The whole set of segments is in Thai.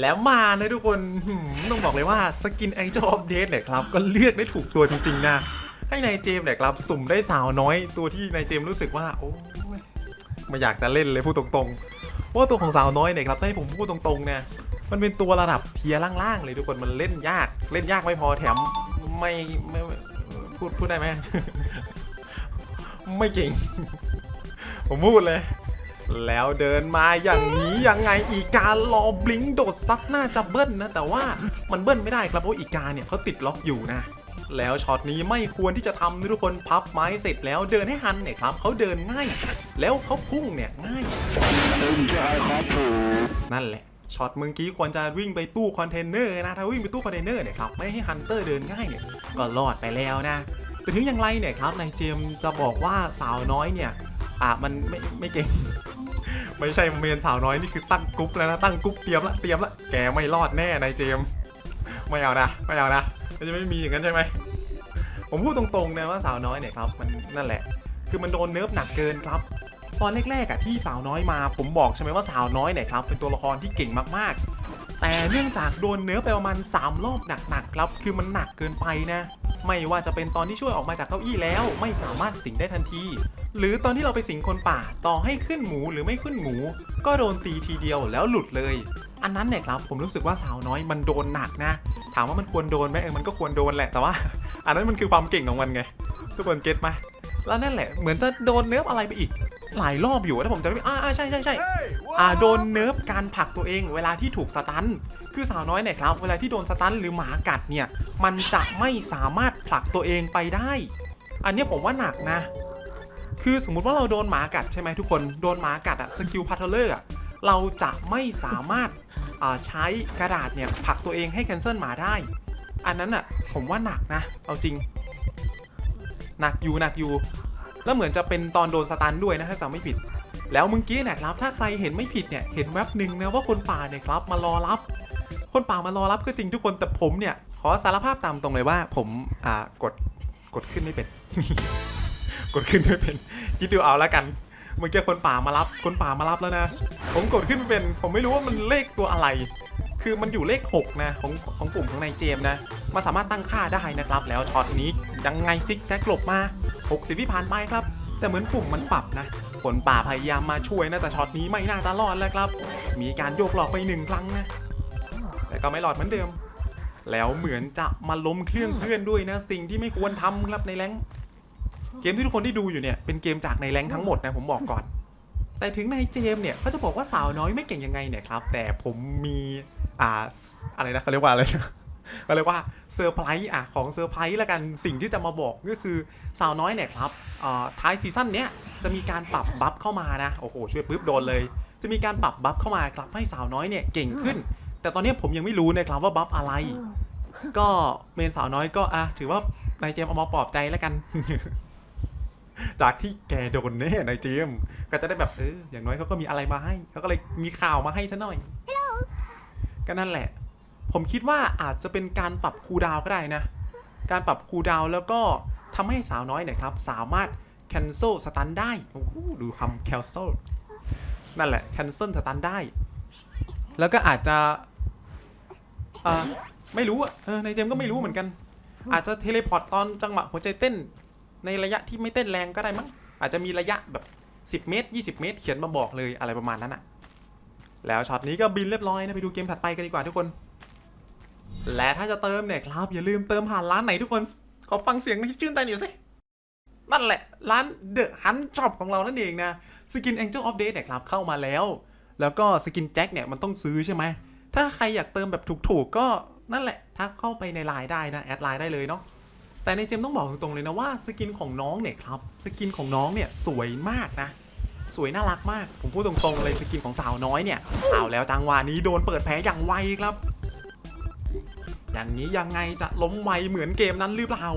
แล้วมานะทุกคนต้องบอกเลยว่าสกิน Angel of Death เนี่ยครับ ก็เลือกได้ถูกตัวจริง ๆ นะ ให้นายเจมส์เนี่ยครับ สุ่มได้สาวน้อยตัวที่นายเจมส์รู้สึกว่า โอ้ยไม่อยากจะเล่นเลยพูดตรงๆเพราะว่าตัวของสาวน้อยเนี่ยครับถ้าให้ผมพูดตรงๆเนี่ยมันเป็นตัวระดับเทียร์ล่างๆเลยทุกคนมันเล่นยาก เล่นยากไม่พอแถมไม่ไม่ไม่พูดพูดได้ไหมไม่เก่งผมพูดเลย แล้วเดินมาอย่างนี้ยังไงอีการรอบลิงโดดซัดน่าจะเบิ้ลนะ แต่ว่ามันเบิ้ลไม่ได้ครับเพราะอีกาเนี่ยเขาติดล็อกอยู่นะแล้วช็อตนี้ไม่ควรที่จะทำนะทุกคนพับไม้เสร็จแล้วเดินให้ฮันเนี่ยครับเขาเดินง่าย แล้วเขาพุ่งเนี่ยง่ายนั่นแหละช็อตเมื่อกี้ควรจะวิ่งไปตู้คอนเทนเนอร์นะถ้าวิ่งไปตู้คอนเทนเนอร์เนี่ยครับไม่ให้ฮันเตอร์เดินง่ายเนี่ยก็รอดไปแล้วนะแต่ถึงอย่างไรเนี่ยครับนายเจมส์จะบอกว่าสาวน้อยเนี่ยอะมันไม่ไม่เก่ง ไม่ใช่เมนสาวน้อยนี่คือตั้งกรุ๊ปแล้วนะตั้งกรุ๊ปเตรียมละเตรียมละแกไม่รอดแน่นายเจม ไม่เอานะไม่เอานะมันจะไม่มีอย่างนั้นใช่ไหมผมพูดตรงๆนะว่าสาวน้อยเนี่ยครับมันนั่นแหละ คือมันโดนเนิร์ฟหนักเกินครับ ตอนแรกๆอะที่สาวน้อยมา ผมบอกใช่ไหมว่าสาวน้อยเนี่ยครับเป็นตัวละครที่เก่งมาก แต่เนื่องจากโดนเนิร์ฟไปประมาณ 3 รอบหนักๆครับ คือมันหนักเกินไปนะ ไม่ว่าจะเป็นตอนที่ช่วยออกมาจากเก้าอี้แล้วไม่สามารถสิงได้ทันที หรือตอนที่เราไปสิงคนป่าต่อให้ขึ้นหมูหรือไม่ขึ้นหมู ก็โดนตีทีเดียวแล้วหลุดเลย อันนั้นเนี่ยครับผมรู้สึกว่าสาวน้อยมันโดนหนักนะ ถามว่ามันควรโดนไหมเออมันก็ควรโดนแหละแต่ว่า อันนั้นมันคือความเก่งของมันไง ทุกคนเก็ตไหมแล้วนั่นแหละเหมือนจะโดนเนิร์ฟอะไรไปอีก หลายรอบอยู่ถ้าผมจะไม่อ่าอ่าใช่ใช่ใช่อ่าโดนเนิร์ฟการผลักตัวเองเวลาที่ถูกสตันคือสาวน้อยเนี่ยครับเวลาที่โดนสตันหรือหมากัดเนี่ยมันจะไม่สามารถผลักตัวเองไปได้ อันเนี้ยผมว่าหนักนะ คือสมมุติว่าเราโดนหมากัดใช่ไหมทุกคนโดนหมากัดอะสกิลพัทเทเลอร์อะเราจะไม่สามารถอ่าใช้กระดาษเนี่ยผลักตัวเองให้แคนเซิลหมาได้ อันนั้นอะผมว่าหนักนะ เอาจริง หนักอยู่หนักอยู่ แล้วเหมือนจะเป็นตอนโดนสตันด้วยนะถ้าจำไม่ผิด แล้วเมื่อกี้เนี่ยครับถ้าใครเห็นไม่ผิดเนี่ยเห็นแว็บหนึ่งนะว่าคนป่าเนี่ยครับมารอรับ คนป่ามารอรับก็จริงทุกคนแต่ผมเนี่ยขอสารภาพตามตรงเลยว่าผมอ่ากดกดขึ้นไม่เป็น กดขึ้นไม่เป็นคิดดูเอาละกัน เมื่อกี้คนป่ามารับ คนป่ามารับแล้วนะ ผมกดขึ้นเป็น ผมไม่รู้ว่ามันเลขตัวอะไร คือมันอยู่เลข 6 นะ ของของกลุ่มของนายเจมส์นะมันสามารถตั้งค่าได้นะครับ แล้วช็อตนี้ยังไงซิกแซกหลบมา 60วิผ่านไปครับ แต่เหมือนปุ่มมันปรับนะคนป่าพยายามมาช่วยนะแต่ช็อตนี้ไม่น่าจะรอดแล้วครับ มีการโยกหลอกไปหนึ่งครั้งนะ แต่ก็ไม่รอดเหมือนเดิม แล้วเหมือนจะมาล้มเครื่องเพื่อนด้วยนะ สิ่งที่ไม่ควรทำครับในแรง เกมที่ทุกคนที่ดูอยู่เนี่ยเป็นเกมจากในแรงค์ทั้งหมดนะผมบอกก่อน แต่ถึงในเจมส์เนี่ยเขาจะบอกว่าสาวน้อยไม่เก่งยังไงเนี่ยครับ แต่ผมมีอ่าอะไรนะเขาเรียกว่าอะไรนะเขาเรียกว่าเซอร์ไพรส์อะของเซอร์ไพรส์ละกันสิ่งที่จะมาบอกก็คือสาวน้อยเนี่ยครับอ่าท้ายซีซั่นเนี้ยจะมีการปรับบัฟเข้ามานะโอ้โหช่วยปุ๊บโดนเลย จะมีการปรับบัฟเข้ามาครับให้สาวน้อยเนี่ยเก่งขึ้น แต่ตอนนี้ผมยังไม่รู้นะครับว่าบัฟอะไร ก็เมนสาวน้อยก็อะถือว่า นายเจมส์เอามาปลอบใจแล้วกัน จากที่แกโดนแน่นายเจมส์ก็จะได้แบบเอออย่างน้อยเขาก็มีอะไรมาให้เขาก็เลยมีข่าวมาให้ซะหน่อยก็นั่นแหละ ผมคิดว่าอาจจะเป็นการปรับคูดาวก็ได้นะ การปรับคูดาวแล้วก็ทำให้สาวน้อยเนี่ยครับ สามารถ cancel สตันได้โอ้โหดูคำ cancel นั่นแหละ cancel สตันได้ แล้วก็อาจจะอ่าไม่รู้อะเออในเจมส์ก็ไม่รู้เหมือนกัน อาจจะเทเลพอร์ตตอนจังหวะหัวใจเต้น ในระยะที่ไม่เต้นแรงก็ได้มั้งอาจจะมีระยะแบบ 10 เมตร 20 เมตร เขียนมาบอกเลยอะไรประมาณนั้นอะแล้วช็อตนี้ก็บินเรียบร้อยนะไปดูเกมถัดไปกันดีกว่าทุกคน และถ้าจะเติมเนี่ยครับอย่าลืมเติมผ่านร้านไหนทุกคนขอฟังเสียงที่ชื่นใจหน่อยสินั่นแหละร้าน The Hunt Shop ของเรานั่นเองนะสกิน Angel of Death เนี่ยครับเข้ามาแล้ว แล้วก็สกินแจ็คเนี่ยมันต้องซื้อใช่ไหมถ้าใครอยากเติมแบบถูกๆก็นั่นแหละทักเข้าไปในไลน์ได้นะแอดไลน์ได้เลยเนาะ แต่ในเจมต้องบอกตรงๆเลยนะว่าสกินของน้องเนี่ยครับสกินของน้องเนี่ยสวยมากนะ สวยน่ารักมาก ผมพูดตรงๆเลยสกินของสาวน้อยเนี่ยเอาแล้วจังหวะนี้โดนเปิดแผลอย่างไวครับ อย่างนี้ยังไงจะล้มไวเหมือนเกมนั้นหรือเปล่า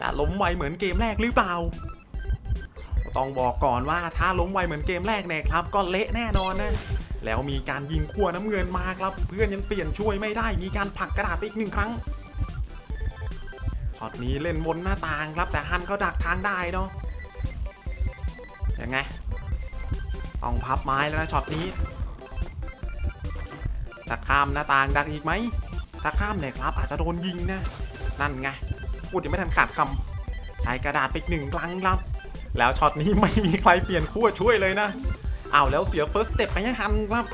จะล้มไวเหมือนเกมแรกหรือเปล่า ต้องบอกก่อนว่าถ้าล้มไวเหมือนเกมแรกเนี่ยครับ ก็เละแน่นอนนะแล้วมีการยิงขั้วน้ำเงินมาครับ เพื่อนยังเปลี่ยนช่วยไม่ได้ มีการผักกระดาษไปอีกหนึ่งครั้ง ช็อตนี้เล่นบนหน้าต่างครับ แต่ฮันเขาดักทางได้เนาะยังไงต้องพับไม้แล้วนะช็อตนี้จะข้ามหน้าต่างดักอีกไหมถ้าข้ามเนี่ยครับ อาจจะโดนยิงนะ นั่นไงพูดยังไม่ทันขาดคำใช้กระดาษไปหนึ่งครั้งครับ แล้วช็อตนี้ไม่มีใครเปลี่ยนคู่ช่วยเลยนะเอาแล้วเสีย first step ไปยังหันครับ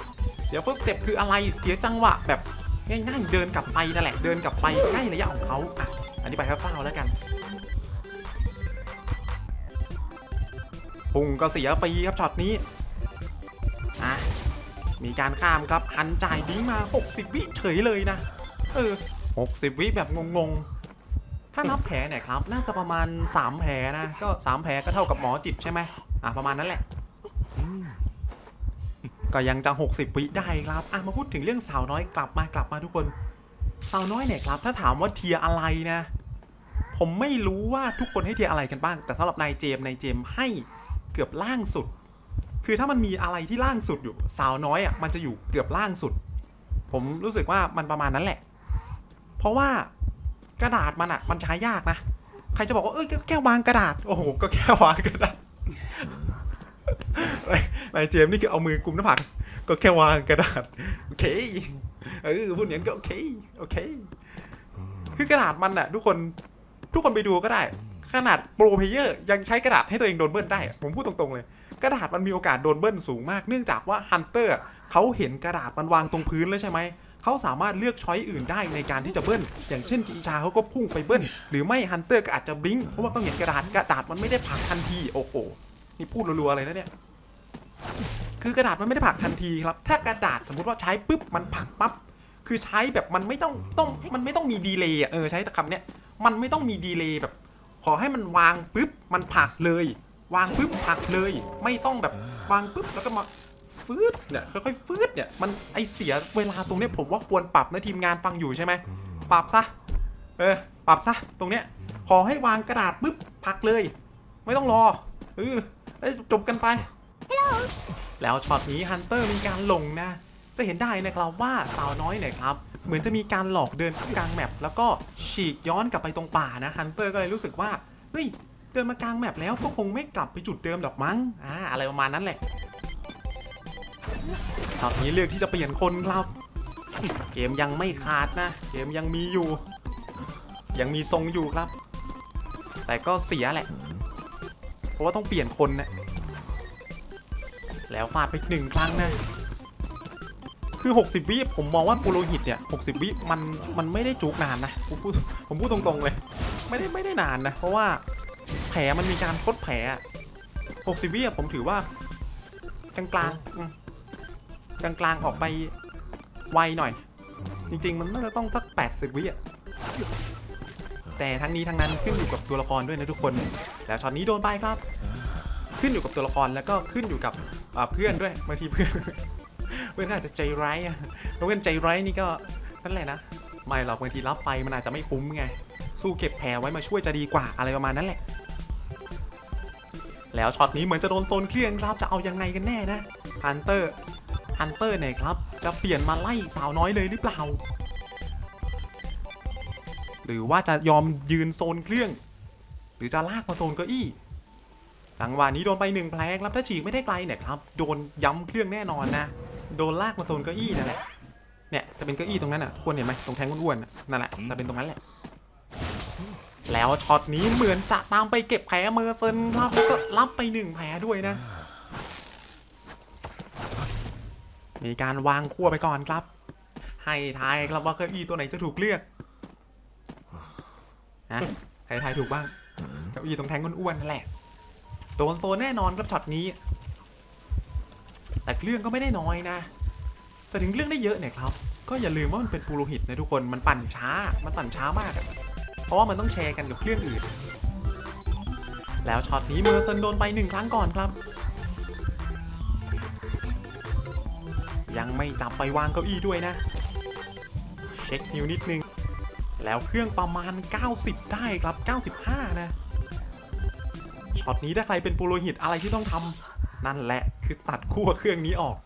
เสีย first step คืออะไรเสียจังหวะแบบง่ายๆเดินกลับไปนั่นแหละเดินกลับไปใกล้ระยะของเขาอะ อันนี้ไปคร่าวๆแล้วกันพุ่งก็เสียฟรีครับช็อตนี้อะมีการข้ามครับหันจ่ายดิ้งมา 60 วิเฉยเลยนะ เออ 60 วิแบบงงๆ ถ้านับแผลเนี่ยครับ น่าจะประมาณ 3 แผลนะ ก็ 3 แผลก็เท่ากับหมอจิตใช่ไหมอะ ประมาณนั้นแหละ ก็ยังจะ 60 วิได้ครับ อะ มาพูดถึงเรื่องสาวน้อยกลับมากลับมาทุกคน สาวน้อยเนี่ยครับ ถ้าถามว่าเทียอะไรนะ ผมไม่รู้ว่าทุกคนให้เทียอะไรกันบ้าง แต่สำหรับนายเจมส์นายเจมส์ให้เกือบล่างสุด คือถ้ามันมีอะไรที่ล่างสุดอยู่ สาวน้อยอะมันจะอยู่เกือบล่างสุด ผมรู้สึกว่ามันประมาณนั้นแหละ เพราะว่ากระดาษมันอะ มันใช้ยากนะ ใครจะบอกว่าเอ้ยแค่วางกระดาษ โอ้โห ก็แค่วางกระดาษนายเจมส์นี่คือเอามือกุมหน้าผากก็แค่วางกระดาษ โอเค เออพูดอย่างนั้นก็โอเคโอเค คือกระดาษมันอะทุกคนทุกคนไปดูก็ได้ ขนาดโปรเพลเยอร์ยังใช้กระดาษให้ตัวเองโดนเบิ้ลได้อะผมพูดตรงๆเลย กระดาษมันมีโอกาสโดนเบิ้ลสูงมาก เนื่องจากว่าฮันเตอร์เขาเห็นกระดาษมันวางตรงพื้นแล้วใช่ไหมเขาสามารถเลือกช้อยอื่นได้ในการที่จะเบิ้ล อย่างเช่นกีชาเขาก็พุ่งไปเบิ้ล หรือไม่ฮันเตอร์ก็อาจจะบลิงก์เพราะว่าเขาเห็นกระดาษกระดาษมันไม่ได้ผลักทันทีโอ้โหนี่พูดรัวๆเลยนะเนี่ย คือกระดาษมันไม่ได้ผลักทันทีครับ ถ้ากระดาษสมมติว่าใช้ปุ๊บมันผลักปั๊บคือใช้แบบมันไม่ต้องต้องมันไม่ต้องมีดีเลย์เออใช้แต่คำเนี้ยมันไม่ต้องมีดีเลย์แบบ ขอให้มันวางปุ๊บมันผลักเลย วางปุ๊บผลักเลย ไม่ต้องแบบวางปุ๊บแล้วก็มาฟืดเนี่ยค่อยๆฟืดเนี่ยมันไอเสียเวลาตรงเนี้ยผมว่าควรปรับนะทีมงานฟังอยู่ใช่ไหมปรับซะเออปรับซะตรงเนี้ยขอให้วางกระดาษปุ๊บผลักเลย ไม่ต้องรอเออจบกันไป แล้วช็อตนี้ฮันเตอร์มีการลงนะ จะเห็นได้นะครับว่าสาวน้อยเนี่ยครับ เหมือนจะมีการหลอกเดินข้ากลางแมปแล้วก็ฉีกย้อนกลับไปตรงป่านะฮันเตอร์ก็เลยรู้สึกว่าเฮ้ยเดินมากลางแมปแล้วก็คงไม่กลับไปจุดเดิมดอกมั้งอ่าอะไรประมาณนั้นแหละช็อตนี้เลือกที่จะเปลี่ยนคนครับเกมยังไม่ขาดนะ เกมยังมีอยู่ ยังมีทรงอยู่ครับ แต่ก็เสียแหละ เพราะว่าต้องเปลี่ยนคนนะ แล้วฟาดไปหนึ่งครั้งนะ คือ 60 วิผมมองว่าปูโรหิตเนี่ย 60 วิมันมันไม่ได้จุกนานนะ ผมพูดผมพูดตรงๆเลย ไม่ได้ไม่ได้นานนะ เพราะว่าแผลมันมีการคดแผล 60 วิผมถือว่ากลางกลางๆกลางกลางๆออกไปไวหน่อย จริง ๆ มันน่าจะต้องสัก 80 วิอะแต่ทั้งนี้ทั้งนั้นขึ้นอยู่กับตัวละครด้วยนะทุกคน แล้วช็อตนี้โดนไปครับ ขึ้นอยู่กับตัวละครแล้วก็ขึ้นอยู่กับ เพื่อนด้วยบางทีเพื่อน เพื่อนอาจจะใจร้ายอะถ้าเพื่อนใจร้ายนี่ก็นั่นแหละนะไม่หรอกบางทีรับไปมันอาจจะไม่คุ้มไง สู้เก็บแผลไว้มาช่วยจะดีกว่าอะไรประมาณนั้นแหละ แล้วช็อตนี้เหมือนจะโดนโซนเคลียร์ครับจะเอายังไงกันแน่นะฮันเตอร์ฮันเตอร์เนี่ยครับ จะเปลี่ยนมาไล่สาวน้อยเลยหรือเปล่า หรือว่าจะยอมยืนโซนเครื่อง หรือจะลากมาโซนเก้าอี้ จังหวะนี้โดนไปหนึ่งแผลครับถ้าฉีกไม่ได้ไกลเนี่ยครับโดนย้ำเครื่องแน่นอนนะ โดนลากมาโซนเก้าอี้นั่นแหละเนี่ยจะเป็นเก้าอี้ตรงนั้นอะทุกคนเห็นไหมตรงแทงอ้วนๆน่ะนั่นแหละจะเป็นตรงนั้นแหละ แล้วช็อตนี้เหมือนจะตามไปเก็บแผลเมอร์เซนครับแล้วก็รับไปหนึ่งแผลด้วยนะ มีการวางขั้วไปก่อนครับ ให้ทายครับว่าเก้าอี้ตัวไหนจะถูกเลือกนะใครทายถูกบ้างเก้าอี้ตรงแทงอ้วนๆนั่นแหละ โดนโซนแน่นอนครับช็อตนี้ แต่เรื่องก็ไม่ได้น้อยนะ แต่ถึงเรื่องได้เยอะเนี่ยครับ ก็อย่าลืมว่ามันเป็นปูโรหิตนะทุกคนมันปั่นช้า มันปั่นช้ามากเพราะว่ามันต้องแชร์กันกับเครื่องอื่น แล้วช็อตนี้เมอร์เซนโดนไปหนึ่งครั้งก่อนครับ ยังไม่จับไปวางเก้าอี้ด้วยนะ เช็คนิวนิดนึง แล้วเครื่องประมาณ 90 ได้ครับ 95 นะ ช็อตนี้ถ้าใครเป็นปูโรหิตอะไรที่ต้องทำนั่นแหละคือตัดคู่กับเครื่องนี้ออก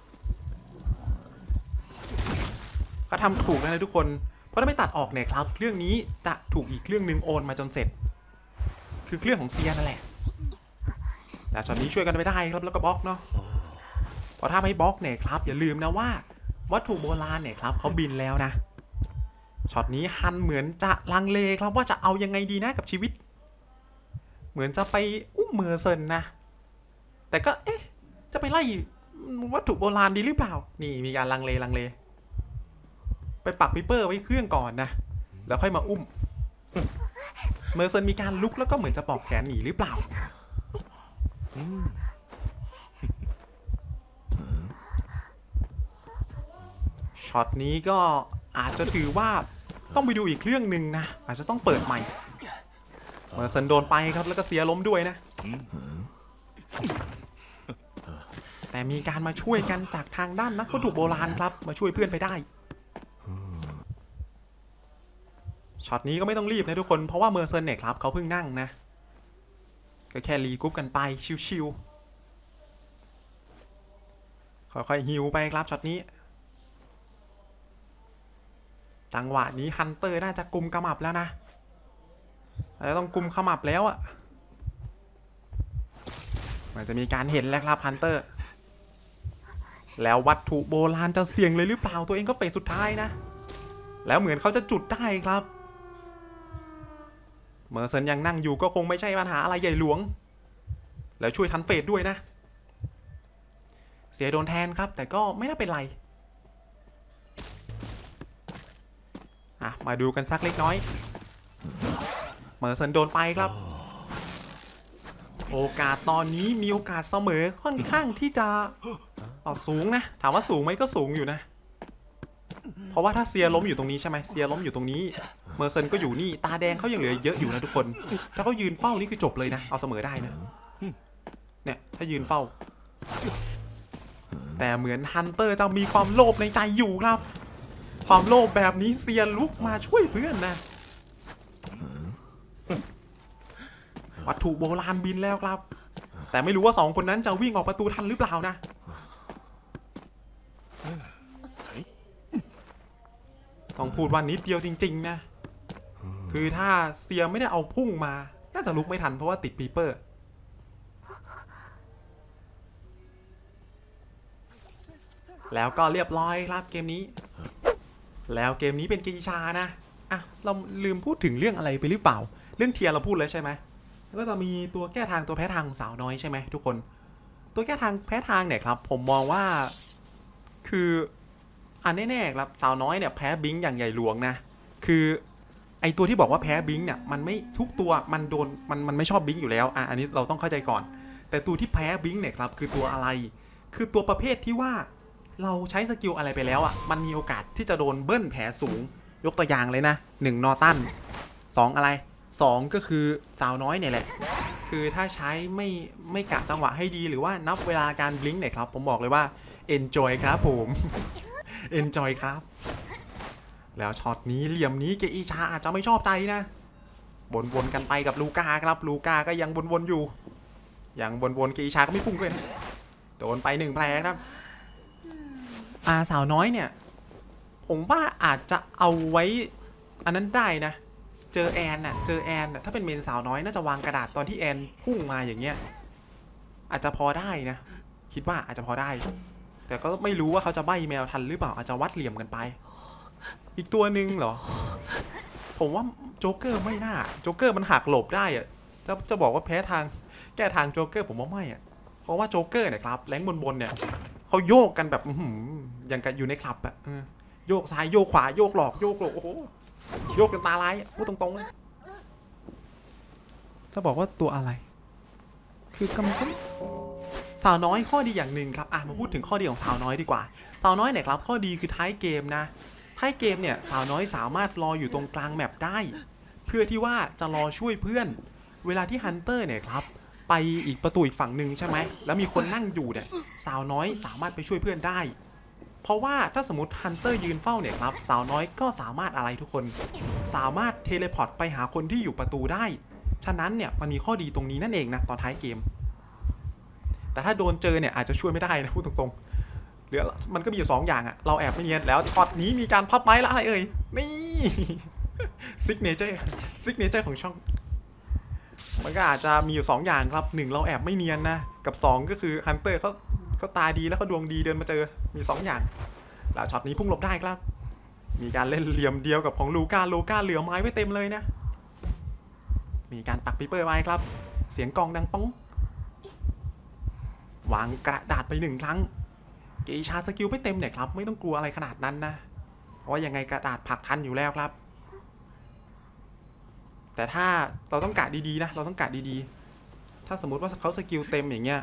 ก็ทำถูกแล้วนะทุกคน เพราะถ้าไม่ตัดออกเนี่ยครับเครื่องนี้จะถูกอีกเครื่องหนึ่งโอนมาจนเสร็จ คือเครื่องของเซียนั่นแหละแต่ช็อตนี้ช่วยกันไม่ได้ครับแล้วก็บล็อกเนาะเพราะถ้าไม่บล็อกเนี่ยครับ อย่าลืมนะว่า วัตถุโบราณเนี่ยครับเขาบินแล้วนะช็อตนี้ฮันเหมือนจะลังเลครับว่าจะเอายังไงดีนะกับชีวิต เหมือนจะไปอุ้มเมอร์เซนนะ แต่ก็เอ๊ะ จะไปไล่วัตถุโบราณดีหรือเปล่า นี่มีการลังเลลังเล ไปปักปิเปอร์ไว้เครื่องก่อนนะ แล้วค่อยมาอุ้ม เมอร์เซนมีการลุกแล้วก็เหมือนจะปอกแขนหนีหรือเปล่า ช็อตนี้ก็อาจจะถือว่าต้องไปดูอีกเครื่องหนึ่งนะ อาจจะต้องเปิดใหม่ มอร์เซนโดนไปครับแล้วก็เสียล้มด้วยนะ แต่มีการมาช่วยกันจากทางด้านนักวัตถุโบราณครับ มาช่วยเพื่อนไปได้ช็อตนี้ก็ไม่ต้องรีบนะทุกคนเพราะว่าเมอร์เซนเนี่ยครับเขาเพิ่งนั่งนะ ก็แค่รีกรุ๊ปกันไปชิวๆค่อยๆฮิวไปครับช็อตนี้ จังหวะนี้ฮันเตอร์น่าจะกุมกระหมับแล้วนะ แล้วต้องกุมขมับแล้วอะมันจะมีการเห็นแล้วครับฮันเตอร์ แล้ววัตถุโบราณจะเสี่ยงเลยหรือเปล่าตัวเองก็เฟสสุดท้ายนะ แล้วเหมือนเขาจะจุดได้ครับ เมอร์เซนยังนั่งอยู่ก็คงไม่ใช่ปัญหาอะไรใหญ่หลวง แล้วช่วยทันเฟสด้วยนะ เสียโดนแทนครับ แต่ก็ไม่น่าเป็นไรอะมาดูกันสักเล็กน้อย เมอร์เซนโดนไปครับ โอกาสตอนนี้มีโอกาสเสมอค่อนข้างที่จะต่อสูงนะ ถามว่าสูงไหมก็สูงอยู่นะ เพราะว่าถ้าเซียล้มอยู่ตรงนี้ใช่ไหมเซียล้มอยู่ตรงนี้ เมอร์เซนก็อยู่นี่ ตาแดงเขายังเหลือเยอะอยู่นะทุกคน ถ้าเขายืนเฝ้านี่คือจบเลยนะ เอาเสมอได้นะ เนี่ย ถ้ายืนเฝ้า แต่เหมือนฮันเตอร์จะมีความโลภในใจอยู่ครับ ความโลภแบบนี้เซียนลุกมาช่วยเพื่อนนะ วัตถุโบราณบินแล้วครับ แต่ไม่รู้ว่าสองคนนั้นจะวิ่งออกประตูทันหรือเปล่านะ ต้องพูดว่านิดเดียวจริง ๆ นะ คือถ้าเซียไม่ได้เอาพุ่งมา น่าจะลุกไม่ทันเพราะว่าติดปีเปอร์ แล้วก็เรียบร้อยครับเกมนี้ แล้วเกมนี้เป็นกีชานะอะเราลืมพูดถึงเรื่องอะไรไปหรือเปล่า เรื่องเทียร์เราพูดแล้วใช่ไหม ก็จะมีตัวแก้ทางตัวแพ้ทางสาวน้อยใช่ไหมทุกคน ตัวแก้ทางแพ้ทางเนี่ยครับ ผมมองว่าคืออันแน่ๆครับสาวน้อยเนี่ยแพ้บิงค์อย่างใหญ่หลวงนะคือไอตัวที่บอกว่าแพ้บิงค์เนี่ยมันไม่ทุกตัวมันโดนมันมันไม่ชอบบิงค์อยู่แล้วอะอันนี้เราต้องเข้าใจก่อน แต่ตัวที่แพ้บิงค์เนี่ยครับคือตัวอะไร คือตัวประเภทที่ว่าเราใช้สกิลอะไรไปแล้วอะมันมีโอกาสที่จะโดนเบิ้ลแผลสูง ยกตัวอย่างเลยนะ1นอตัน2อะไร 2 ก็คือสาวน้อยเนี่ยแหละ คือถ้าใช้ไม่ไม่กะจังหวะให้ดีหรือว่านับเวลาการบลิงก์เนี่ยครับ ผมบอกเลยว่า enjoy ครับผม enjoy ครับ แล้วช็อตนี้เหลี่ยมนี้เกอีชาอาจจะไม่ชอบใจนะวนๆกันไปกับลูก้าครับลูก้าก็ยังวนๆอยู่ ยังวนๆเกอีชาก็ไม่พุ่งด้วยนะโดนไปหนึ่งแผลครับอาสาวน้อยเนี่ย ผมว่าอาจจะเอาไว้อันนั้นได้นะ เจอแอนน่ะ เจอแอนน่ะ ถ้าเป็นเมนสาวน้อยน่าจะวางกระดาษตอนที่แอนพุ่งมาอย่างเงี้ย อาจจะพอได้นะ คิดว่าอาจจะพอได้ แต่ก็ไม่รู้ว่าเขาจะใบแมวทันหรือเปล่า อาจจะวัดเหลี่ยมกันไป อีกตัวหนึ่งเหรอ ผมว่าโจ๊กเกอร์ไม่น่า โจ๊กเกอร์มันหักหลบได้อะจะจะบอกว่าแพ้ทาง แก้ทางโจ๊กเกอร์ผมว่าไม่อะเพราะว่าโจ๊กเกอร์เนี่ยครับแรงบนๆเนี่ยเขาโยกกันแบบอย่างกับอยู่ในคลับอะโยกซ้ายโยกขวาโยกหลอกโยกหลอกโอ้โห โยกกันตาลายอะพูดตรงๆเลยจะบอกว่าตัวอะไร คือกำก็สาวน้อยข้อดีอย่างหนึ่งครับอะมาพูดถึงข้อดีของสาวน้อยดีกว่า สาวน้อยเนี่ยครับข้อดีคือท้ายเกมนะ ท้ายเกมเนี่ยสาวน้อยสามารถรออยู่ตรงกลางแมปได้ เพื่อที่ว่าจะรอช่วยเพื่อน เวลาที่ฮันเตอร์เนี่ยครับไปอีกประตูอีกฝั่งหนึ่งใช่ไหมแล้วมีคนนั่งอยู่เนี่ยสาวน้อยสามารถไปช่วยเพื่อนได้ เพราะว่าถ้าสมมติฮันเตอร์ยืนเฝ้าเนี่ยครับ สาวน้อยก็สามารถอะไรทุกคน สามารถเทเลพอร์ตไปหาคนที่อยู่ประตูได้ ฉะนั้นเนี่ยมันมีข้อดีตรงนี้นั่นเองนะตอนท้ายเกม แต่ถ้าโดนเจอเนี่ยอาจจะช่วยไม่ได้นะพูดตรงๆหลือมันก็มีอยู่สองอย่างอะเราแอบไม่เนียนแล้วช็อตนี้มีการพับไม้ละอะไรเอ่ยนี่ซิกเนเจอร์ซิกเนเจอร์ของช่อง มันก็อาจจะมีอยู่2อย่างครับหนึ่งเราแอบไม่เนียนนะ กับ 2 ก็คือฮันเตอร์เขา เขาตาดีแล้วเขาดวงดีเดินมาเจอ มี 2 อย่างแล้วช็อตนี้พุ่งหลบได้ครับ มีการเล่นเหลี่ยมเดียวกับของลูก้าลูก้าเหลือไม้ไว้เต็มเลยนะ มีการปักปิเปอร์ไว้ครับ เสียงกลองดังป้อง วางกระดาษไปหนึ่งครั้ง เกชาสกิลไม่เต็มเนี่ยครับ ไม่ต้องกลัวอะไรขนาดนั้นนะ เพราะว่ายังไงกระดาษผักทันอยู่แล้วครับแต่ถ้าเราต้องกะดีๆนะ เราต้องกะดีๆ ถ้าสมมติว่าเขาสกิลเต็มอย่างเงี้ย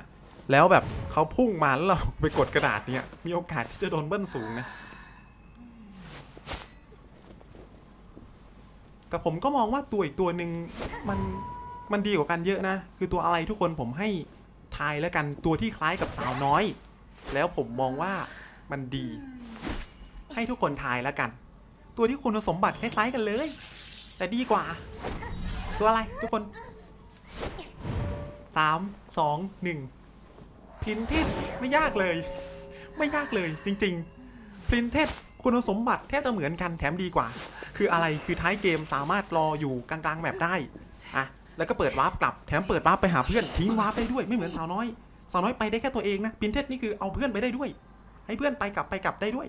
แล้วแบบเขาพุ่งมาแล้วเราไปกดกระดาษเนี่ย มีโอกาสที่จะโดนเบิ้ลสูงนะ แต่ผมก็มองว่าตัวอีกตัวหนึ่งมันมันดีกว่ากันเยอะนะ คือตัวอะไรทุกคนผมให้ทายแล้วกันตัวที่คล้ายกับสาวน้อย แล้วผมมองว่ามันดี ให้ทุกคนทายแล้วกัน ตัวที่คุณสมบัติคล้าย ๆกันเลย แต่ดีกว่า ตัวอะไรทุกคนสามสองหนึ่ง พินเทสไม่ยากเลย ไม่ยากเลยจริงๆพินเทสคุณสมบัติแทบจะเหมือนกันแถมดีกว่า คืออะไรคือท้ายเกมสามารถรออยู่กลางๆแบบได้อะแล้วก็เปิดวาร์ปกลับแถมเปิดวาร์ปไปหาเพื่อนทิ้งวาร์ปได้ด้วยไม่เหมือนสาวน้อยสาวน้อยไปได้แค่ตัวเองนะพินเทสนี่คือเอาเพื่อนไปได้ด้วย ให้เพื่อนไปกลับไปกลับได้ด้วย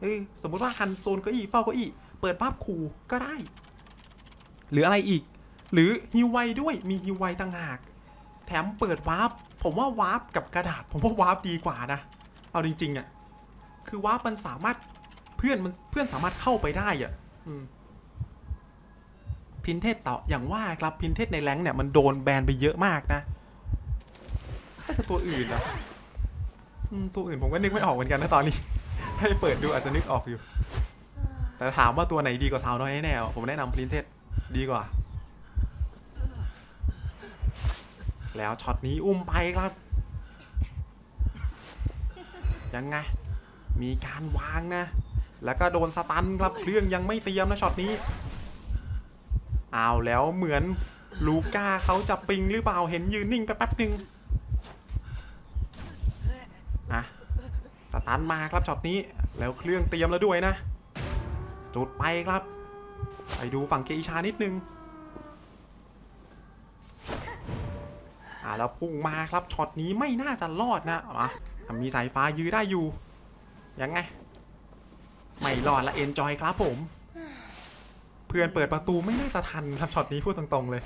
เออสมมุติว่าฮันโซนเก้าอี้เฝ้าเก้าอี้เปิดวาร์ปคูก็ได้ หรืออะไรอีก หรือฮิวไวด้วยมีฮิวไวต่างหาก แถมเปิดวาร์ป ผมว่าวาร์ปกับกระดาษ ผมว่าวาร์ปดีกว่านะ เอาจริงๆอะ่ะ คือวาร์ปมันสามารถเพื่อนมันเพื่อนสามารถเข้าไปได้อะ่ะพินเทสต่ออย่างว่าครับพินเทสในแรงเนี่ยมันโดนแบนไปเยอะมากนะถ้าจะตัวอื่นนะตัวอื่นผมก็นึกไม่ออกเหมือนกันนะตอนนี้ ให้เปิดดูอาจจะนึกออกอยู่ แต่ถามว่าตัวไหนดีกว่าสาวน้อยแน่ๆผมแนะนำพินเทสดีกว่า แล้วช็อตนี้อุ้มไปครับ ยังไง มีการวางนะ แล้วก็โดนสตันครับเรื่องยังไม่เตรียมนะช็อตนี้เอาวแล้วเหมือนลูก้าเขาจะปิงหรือเปล่าเห็นยืนนิ่งไปแป๊บหนึ่งอะสตันมาครับช็อตนี้แล้วเครื่องเตรียมแล้วด้วยนะ จุดไปครับ ไปดูฝั่งเกอิชานิดนึง อ่าแล้วพุ่งมาครับช็อตนี้ไม่น่าจะรอดนะมามีสายฟ้ายื้อได้อยู่ ยังไง ไม่รอดละเอนจอยครับผม เพื่อนเปิดประตูไม่น่าจะทันครับช็อตนี้พูดตรงๆเลย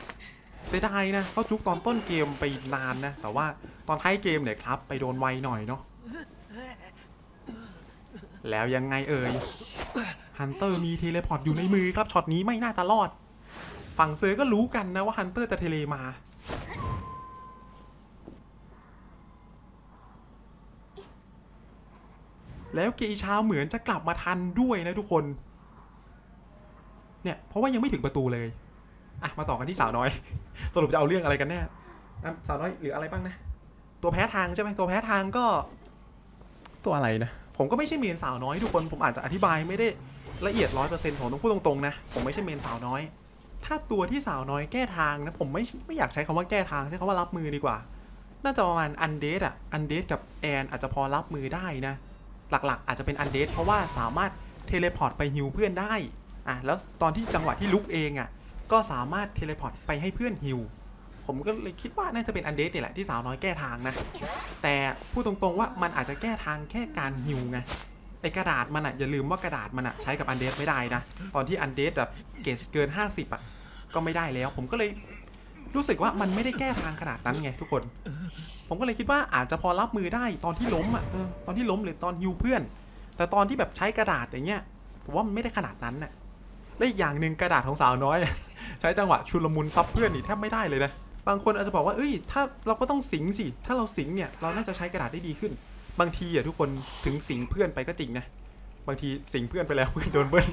เสียดายนะเขาจุกตอนต้นเกมไปนานนะ แต่ว่าตอนท้ายเกมเนี่ยครับ ไปโดนไวหน่อยเนาะแล้วยังไงเอ่ยฮันเตอร์มีเทเลพอร์ตอยู่ในมือครับช็อตนี้ไม่น่าจะรอด ฝั่งเซอร์ก็รู้กันนะว่าฮันเตอร์จะเทเลมา แล้วเกอิชาเหมือนจะกลับมาทันด้วยนะทุกคน เนี่ย เพราะว่ายังไม่ถึงประตูเลย อะ มาต่อกันที่สาวน้อย สรุปจะเอาเรื่องอะไรกันแน่สาวน้อยหลืออะไรบ้างนะ ตัวแพ้ทางใช่ไหมตัวแพ้ทางก็ ตัวอะไรนะ ผมก็ไม่ใช่เมนสาวน้อยทุกคน ผมอาจจะอธิบายไม่ได้ละเอียดร้อยเปอร์เซ็นต์ผมต้องพูดตรงๆนะ ผมไม่ใช่เมนสาวน้อย ถ้าตัวที่สาวน้อยแก้ทางนะผมไม่ไม่อยากใช้คำว่าแก้ทางใช้คำว่ารับมือดีกว่า น่าจะประมาณอันเดสอะอันเดสกับแอนอาจจะพอรับมือได้นะ หลักๆ อาจจะเป็นอันเดสเพราะว่าสามารถเทเลพอร์ตไปฮิวเพื่อนได้อะแล้วตอนที่จังหวะที่ลุกเองอะก็สามารถเทเลพอร์ตไปให้เพื่อนฮิวผมก็เลยคิดว่าน่าจะเป็นอันเดสเนี่ยแหละที่สาวน้อยแก้ทางนะ แต่พูดตรงๆว่ามันอาจจะแก้ทางแค่การฮิวไงไอกระดาษมันอะอย่าลืมว่ากระดาษมันอะใช้กับอันเดสไม่ได้นะ ตอนที่อันเดสแบบเกจเกิน 50อะก็ไม่ได้แล้ว ผมก็เลย รู้สึกว่ามันไม่ได้แก้ทางขนาดนั้นไงทุกคน ผมก็เลยคิดว่าอาจจะพอรับมือได้ตอนที่ล้มอะตอนที่ล้มหรือตอนฮิวเพื่อน แต่ตอนที่แบบใช้กระดาษอย่างเงี้ยผมว่ามันไม่ได้ขนาดนั้นน่ะและอีกอย่างหนึ่งกระดาษของสาวน้อย ใช้จังหวะชุลมุนซับเพื่อนนี่แทบไม่ได้เลยนะบางคนอาจจะบอกว่าเอ้ยถ้าเราก็ต้องสิงสิถ้าเราสิงเนี่ยเราน่าจะใช้กระดาษได้ดีขึ้น บางทีอะทุกคนถึงสิงเพื่อนไปก็จริงนะบางทีสิงเพื่อนไปแล้วเพื่อนโดนเบิ้ล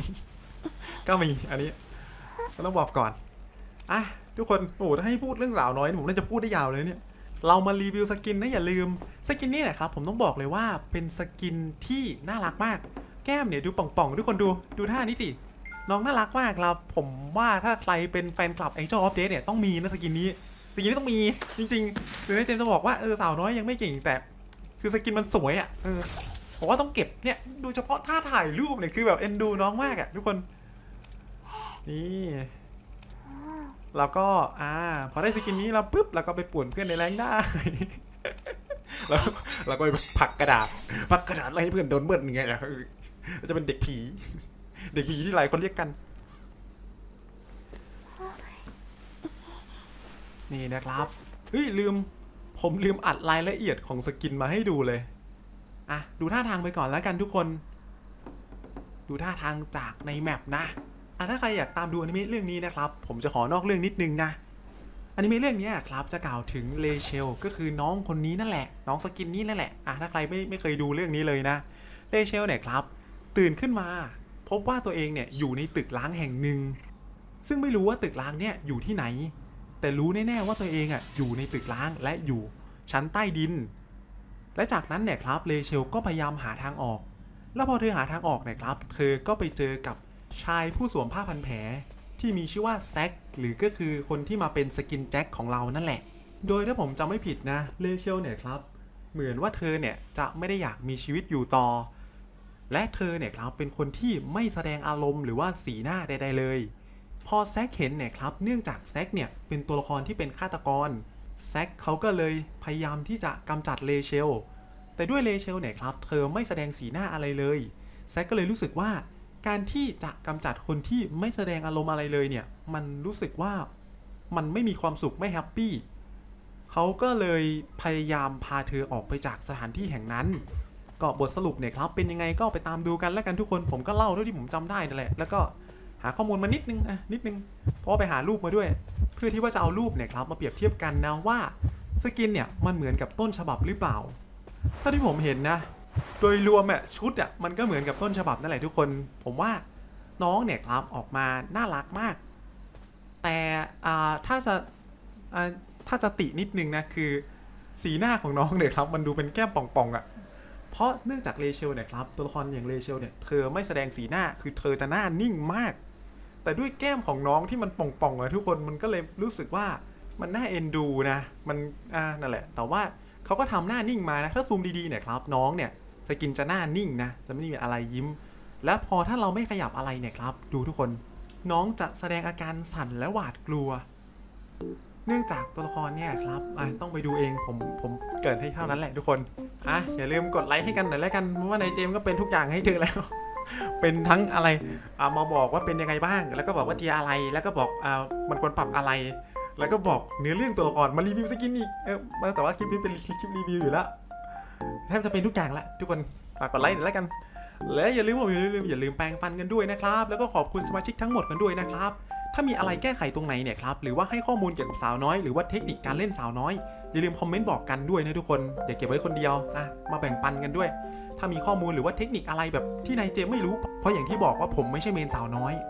ก็มีอันนี้ก็ต้องบอกก่อนอะ ทุกคนโอ้โหถ้าให้พูดเรื่องสาวน้อยนี่ผมน่าจะพูดได้ยาวเลยเนี่ยเรามารีวิวสกินนะอย่าลืมสกินนี่แหละครับผมต้องบอกเลยว่าเป็นสกินที่น่ารักมาก แก้มเนี่ยดูป่องๆทุกคนดูดูท่านี้สิน้องน่ารักมากครับผมว่าถ้าใครเป็นแฟนคลับ Angel of Death เนี่ยต้องมีนะสกินนี้สกินนี้ต้องมีจริงๆถึงแม้เจมส์จะบอกว่าเออสาวน้อยยังไม่เก่งแต่ คือสกินมันสวยอะเออผมว่าต้องเก็บเนี่ยดูเฉพาะท่าถ่ายรูปเนี่ยคือแบบเอ็นดูน้องมากอะทุกคนนี่ แล้วก็อ่าพอได้สกินนี้เราปุ๊บเราก็ไปป่วนเพื่อนในแรงได้แล้วเราก็ไปผักกระดาษผักกระดาษอะไล่ให้เพื่อนโดนเบิ้ลอย่างเงี้ยนะเออจะเป็นเด็กผี เด็กผีที่หลายคนเรียกกัน นี่นะครับเฮ้ยลืม ผมลืมอัดรายละเอียดของสกินมาให้ดูเลยอะดูท่าทางไปก่อนแล้วกันทุกคน ดูท่าทางจากในแมปนะ อะถ้าใครอยากตามดูอนิเมะเรื่องนี้นะครับ ผมจะขอนอกเรื่องนิดนึงนะอนิเมะเรื่องนี้ครับจะกล่าวถึงเลเชลก็คือน้องคนนี้นั่นแหละ น้องสกินนี้นั่นแหละอะถ้าใครไม่ไม่เคยดูเรื่องนี้เลยนะเลเชลเนี่ยครับ ตื่นขึ้นมา พบว่าตัวเองเนี่ยอยู่ในตึกล้างแห่งหนึ่ง ซึ่งไม่รู้ว่าตึกล้างเนี่ยอยู่ที่ไหน แต่รู้แน่ๆว่าตัวเองอะอยู่ในตึกล้างและอยู่ชั้นใต้ดิน และจากนั้นเนี่ยครับเลเชลก็พยายามหาทางออก แล้วพอเธอหาทางออกเนี่ยครับ เธอก็ไปเจอกับ ชายผู้สวมผ้าพันแผลที่มีชื่อว่าแซคหรือก็คือคนที่มาเป็นสกินแจ็คของเรานั่นแหละ โดยถ้าผมจำไม่ผิดนะเลเชลเนี่ยครับ เหมือนว่าเธอเนี่ยจะไม่ได้อยากมีชีวิตอยู่ต่อ และเธอเนี่ยครับเป็นคนที่ไม่แสดงอารมณ์หรือว่าสีหน้าใด ๆ เลย พอแซคเห็นเนี่ยครับเนื่องจากแซคเนี่ยเป็นตัวละครที่เป็นฆาตกรแซคเขาก็เลยพยายามที่จะกำจัดเลเชลแต่ด้วยเลเชลเนี่ยครับเธอไม่แสดงสีหน้าอะไรเลยแซคก็เลยรู้สึกว่า การที่จะกำจัดคนที่ไม่แสดงอารมณ์อะไรเลยเนี่ย มันรู้สึกว่ามันไม่มีความสุขไม่แฮปปี้เขาก็เลยพยายามพาเธอออกไปจากสถานที่แห่งนั้นก็บทสรุปเนี่ยครับเป็นยังไงก็ไปตามดูกันแล้วกันทุกคนผมก็เล่าเท่าที่ผมจำได้นั่นแหละแล้วก็หาข้อมูลมานิดนึงอะนิดนึงเพราะว่าไปหารูปมาด้วย เพื่อที่ว่าจะเอารูปเนี่ยครับมาเปรียบเทียบกันนะว่าสกินเนี่ยมันเหมือนกับต้นฉบับหรือเปล่าเท่าที่ผมเห็นนะ โดยรวมอะชุดอะมันก็เหมือนกับต้นฉบับนั่นแหละทุกคน ผมว่าน้องเนี่ยครับออกมาน่ารักมาก แต่ถ้าจะาถ้าจะตินิดนึงนะคือ สีหน้าของน้องเนี่ยครับมันดูเป็นแก้มป่องๆอะเพราะเนื่องจากเลเชลเนี่ยครับตัวละครอย่างเลเชลเนี่ยเธอไม่แสดงสีหน้าคือเธอจะหน้านิ่งมาก แต่ด้วยแก้มของน้องที่มันป่องๆอะทุกคนมันก็เลยรู้สึกว่ามันน่าเอ็นดูนะ มันอ่านั่นแหละ แต่ว่าเขาก็ทำหน้านิ่งมานะ ถ้าซูมดีๆเนี่ยครับน้องเนี่ย สกินจะหน้านิ่งนะ จะไม่มีอะไรยิ้ม และพอถ้าเราไม่ขยับอะไรเนี่ยครับ ดูทุกคน น้องจะแสดงอาการสั่นและหวาดกลัว เนื่องจากตัวละครเนี่ยครับอะต้องไปดูเองผมผมเกิดให้เท่านั้นแหละทุกคนอะอย่าลืมกดไลค์ให้กันหน่อยแล้วกันเพราะว่าในเจมก็เป็นทุกอย่างให้เธอแล้ว เป็นทั้งอะไรอ่ามาบอกว่าเป็นยังไงบ้าง แล้วก็บอกว่าเทียอะไรแล้วก็บอกอ่ามันควรปรับอะไรแล้วก็บอกเนื้อเรื่องตัวละครมารีวิวสกินอีก เออแต่ว่าคลิปนี้เป็นคลิปรีวิวอยู่แล้ว แทบจะเป็นทุกอย่างละทุกคนฝากกดไลค์หน่อยแล้วกัน และอย่าลืมผมอย่าลืมอย่าลืมแปรงฟันกันด้วยนะครับ แล้วก็ขอบคุณสมาชิกทั้งหมดกันด้วยนะครับ ถ้ามีอะไรแก้ไขตรงไหนเนี่ยครับ หรือว่าให้ข้อมูลเกี่ยวกับสาวน้อย หรือว่าเทคนิคการเล่นสาวน้อย อย่าลืมคอมเมนต์บอกกันด้วยนะทุกคน อย่าเก็บไว้คนเดียวอะมาแบ่งปันกันด้วย ถ้ามีข้อมูลหรือว่าเทคนิคอะไรแบบที่นายเจมไม่รู้ เพราะอย่างที่บอกว่าผมไม่ใช่เมนสาวน้อย